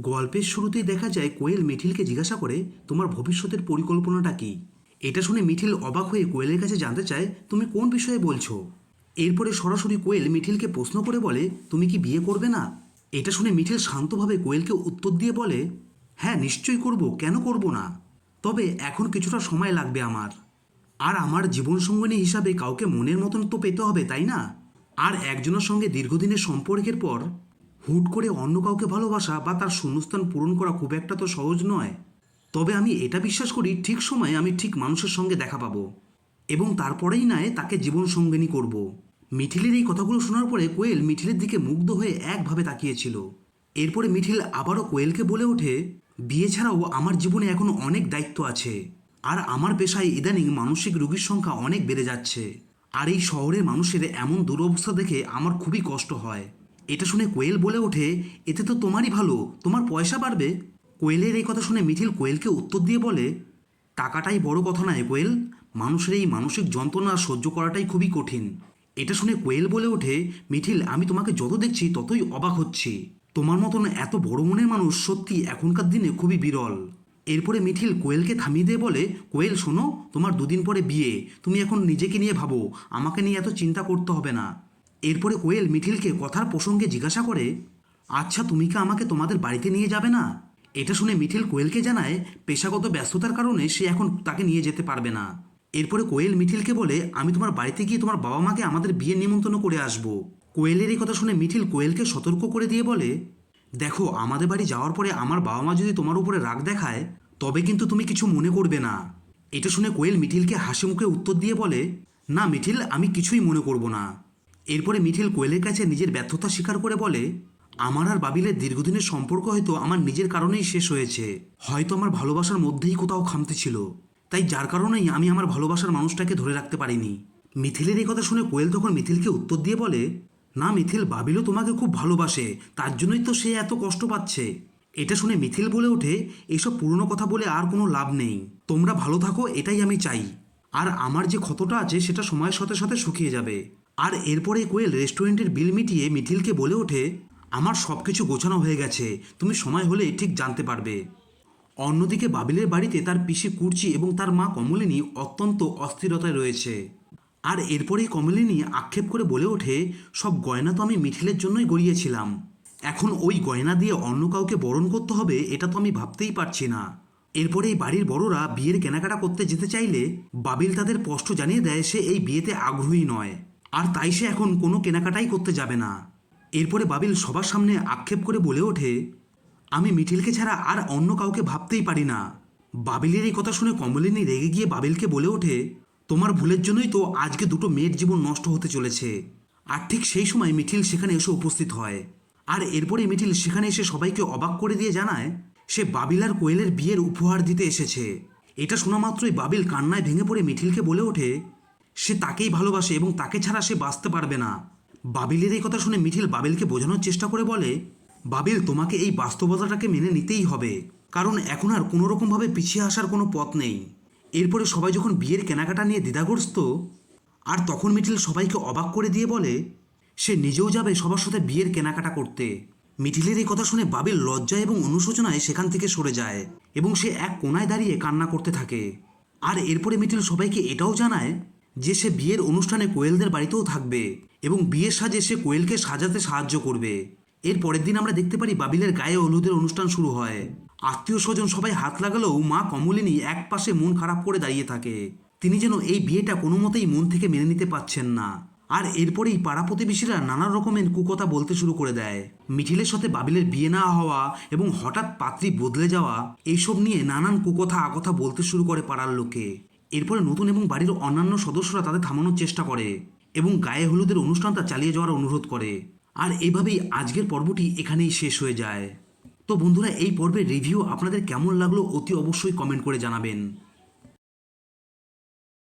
গল্পের শুরুতেই দেখা যায় কোয়েল মিঠিলকে জিজ্ঞাসা করে, তোমার ভবিষ্যতের পরিকল্পনাটা কি? এটা শুনে মিঠিল অবাক হয়ে কোয়েলের কাছে জানতে চায়, তুমি কোন বিষয়ে বলছো? এরপরে সরাসরি কোয়েল মিঠিলকে প্রশ্ন করে বলে, তুমি কি বিয়ে করবে না? এটা শুনে মিঠিল শান্তভাবে কোয়েলকে উত্তর দিয়ে বলে হ্যাঁ নিশ্চয়ই করব, কেন করব না? তবে এখন কিছুটা সময় লাগবে আমার। আর আমার জীবনসঙ্গিনী হিসাবে কাউকে মনের মতন তো পেতে হবে, তাই না? আর একজনের সঙ্গে দীর্ঘদিনের সম্পর্কের পর হুট করে অন্য কাউকে ভালোবাসা বা তার শূন্যস্থান পূরণ করা খুব একটা তো সহজ নয়। তবে আমি এটা বিশ্বাস করি ঠিক সময়ে আমি ঠিক মানুষের সঙ্গে দেখা পাবো এবং তারপরেই নয় তাকে জীবন সঙ্গিনী করব। মিঠিলের এই কথাগুলো শোনার পরে কোয়েল মিঠিলের দিকে মুগ্ধ হয়ে একভাবে তাকিয়েছিল। এরপরে মিঠিল আবারও কোয়েলকে বলে ওঠে, বিয়ে ছাড়াও আমার জীবনে এখন অনেক দায়িত্ব আছে আর আমার পেশায় ইদানিং মানসিক রোগীর সংখ্যা অনেক বেড়ে যাচ্ছে। আর এই শহরের মানুষের এমন দুরবস্থা দেখে আমার খুবই কষ্ট হয়। এটা শুনে কোয়েল বলে ওঠে, এতে তো তোমারই ভালো, তোমার পয়সা বাড়বে। কোয়েলের এই কথা শুনে মিঠিল কোয়েলকে উত্তর দিয়ে বলে, টাকাটাই বড় কথা নয় কোয়েল, মানুষের এই মানসিক যন্ত্রণা সহ্য করাটাই খুবই কঠিন। এটা শুনে কোয়েল বলে ওঠে মিঠিল আমি তোমাকে যত দেখছি ততই অবাক হচ্ছি। তোমার মতন এত বড় মনের মানুষ সত্যি এখনকার দিনে খুবই বিরল। এরপরে মিঠিল কোয়েলকে থামিয়ে দিয়ে বলে, কোয়েল, শোনো, তোমার দুদিন পরে বিয়ে। তুমি এখন নিজেকে নিয়ে ভাবো, আমাকে নিয়ে এত চিন্তা করতে হবে না। এরপরে কোয়েল মিঠিলকে কথার প্রসঙ্গে জিজ্ঞাসা করে আচ্ছা তুমি কি আমাকে তোমাদের বাড়িতে নিয়ে যাবে না? এটা শুনে মিঠিল কোয়েলকে জানায়, পেশাগত ব্যস্ততার কারণে সে এখন তাকে নিয়ে যেতে পারবে না। এরপরে কোয়েল মিঠিলকে বলে, আমি তোমার বাড়িতে গিয়ে তোমার বাবা মাকে আমাদের বিয়ে নিমন্ত্রণ করে আসব। কোয়েলের এই কথা শুনে মিঠিল কোয়েলকে সতর্ক করে দিয়ে বলে, দেখো, আমাদের বাড়ি যাওয়ার পরে আমার বাবা মা যদি তোমার উপরে রাগ দেখায়, তবে কিন্তু তুমি কিছু মনে করবে না। এটা শুনে কোয়েল মিঠিলকে হাসি মুখে উত্তর দিয়ে বলে, না মিঠিল, আমি কিছুই মনে করব না। এরপরে মিঠিল কোয়েলের কাছে নিজের ব্যর্থতা স্বীকার করে বলে, আমার আর বাবিলের দীর্ঘদিনের সম্পর্ক হয়তো আমার নিজের কারণেই শেষ হয়েছে। হয়তো আমার ভালোবাসার মধ্যেই কোথাও খামতে ছিল। তাই যার কারণেই আমি আমার ভালোবাসার মানুষটাকে ধরে রাখতে পারিনি। মিথিলের এই কথা শুনে কোয়েল তখন মিথিলকে উত্তর দিয়ে বলে, না মিথিল, বাবিলও তোমাকে খুব ভালোবাসে। তার জন্যই তো সে এত কষ্ট পাচ্ছে। এটা শুনে মিথিল বলে ওঠে এইসব পুরনো কথা বলে আর কোনো লাভ নেই। তোমরা ভালো থাকো, এটাই আমি চাই। আর আমার যে ক্ষতটা আছে, সেটা সময়ের সাথে সাথে শুকিয়ে যাবে। আর এরপরে কোয়েল রেস্টুরেন্টের বিল মিটিয়ে মিথিলকে বলে ওঠে, আমার সব কিছু গোছানো হয়ে গেছে, তুমি সময় হলে ঠিক জানতে পারবে অন্যদিকে বাবিলের বাড়িতে তার পিসি কুর্চি এবং তার মা কমলিনী অত্যন্ত অস্থিরতায় রয়েছে। আর এরপরেই কমলিনী আক্ষেপ করে বলে ওঠে, সব গয়না তো আমি মিঠিলের জন্যই গড়িয়েছিলাম। এখন ওই গয়না দিয়ে অন্য কাউকে বরণ করতে হবে, এটা তো আমি ভাবতেই পারছি না এরপরে এই বাড়ির বড়রা বিয়ের কেনাকাটা করতে যেতে চাইলে বাবিল তাদের স্পষ্ট জানিয়ে দেয়, সে এই বিয়েতে আগ্রহী নয়। আর তাই সে এখন কোনো কেনাকাটাই করতে যাবে না। এরপরে বাবিল সবার সামনে আক্ষেপ করে বলে ওঠে, আমি মিঠিলকে ছাড়া আর অন্য কাউকে ভাবতেই পারি না। বাবিলের এই কথা শুনে কমলিনী রেগে গিয়ে বাবিলকে বলে ওঠে, তোমার ভুলের জন্যই তো আজকে দুটো মেয়ের জীবন নষ্ট হতে চলেছে। আর ঠিক সেই সময় মিঠিল সেখানে এসে উপস্থিত হয়। আর এরপরে মিঠিল সেখানে এসে সবাইকে অবাক করে দিয়ে জানায়, সে বাবিল আর কোয়েলের বিয়ের উপহার দিতে এসেছে। এটা শোনা মাত্রই বাবিল কান্নায় ভেঙে পড়ে মিঠিলকে বলে ওঠে সে তাকেই ভালোবাসে এবং তাকে ছাড়া সে বাঁচতে পারবে না। বাবিলের এই কথা শুনে মিঠিল বাবিলকে বোঝানোর চেষ্টা করে বলে, বাবিল, তোমাকে এই বাস্তবতাটাকে মেনে নিতেই হবে। কারণ এখন আর কোনো রকমভাবে পিছিয়ে আসার কোনো পথ নেই। এরপরে সবাই যখন বিয়ের কেনাকাটা নিয়ে দ্বিধাগ্রস্ত, আর তখন মিঠিল সবাইকে অবাক করে দিয়ে বলে, সে নিজেও যাবে সবার সাথে বিয়ের কেনাকাটা করতে। মিঠিলের এই কথা শুনে বাবিল লজ্জা এবং অনুশোচনায় সেখান থেকে সরে যায় এবং সে এক কোনায় দাঁড়িয়ে কান্না করতে থাকে। আর এরপরে মিঠিল সবাইকে এটাও জানায় যে সে বিয়ের অনুষ্ঠানে কোয়েলদের বাড়িতেও থাকবে এবং বিয়ের সাজে সে কোয়েলকে সাজাতে সাহায্য করবে। এর পরের দিন আমরা দেখতে পারি বাবিলের গায়ে হলুদের অনুষ্ঠান শুরু হয়। আত্মীয় স্বজন সবাই হাত লাগালেও মা কমলিনী এক পাশে মন খারাপ করে দাঁড়িয়ে থাকে। তিনি যেন এই বিয়েটা কোনো মতেই মন থেকে মেনে নিতে পারছেন না। আর এরপরেই পাড়া প্রতিবেশীরা নানা রকমের কুকথা বলতে শুরু করে দেয়। মিঠিলের সাথে বাবিলের বিয়ে না হওয়া এবং হঠাৎ পাত্রী বদলে যাওয়া, এইসব নিয়ে নানান কুকথা আকথা বলতে শুরু করে পাড়ার লোকে। এরপরে নতুন এবং বাড়ির অন্যান্য সদস্যরা তাদের থামানোর চেষ্টা করে এবং গায়ে হলুদের অনুষ্ঠানটা চালিয়ে যাওয়ার অনুরোধ করে। আর এইভাবেই আজকের পর্বটি এখানেই শেষ হয়ে যায়। তো বন্ধুরা, এই পর্বের রিভিউ আপনাদের কেমন লাগল অতি অবশ্যই কমেন্ট করে জানাবেন।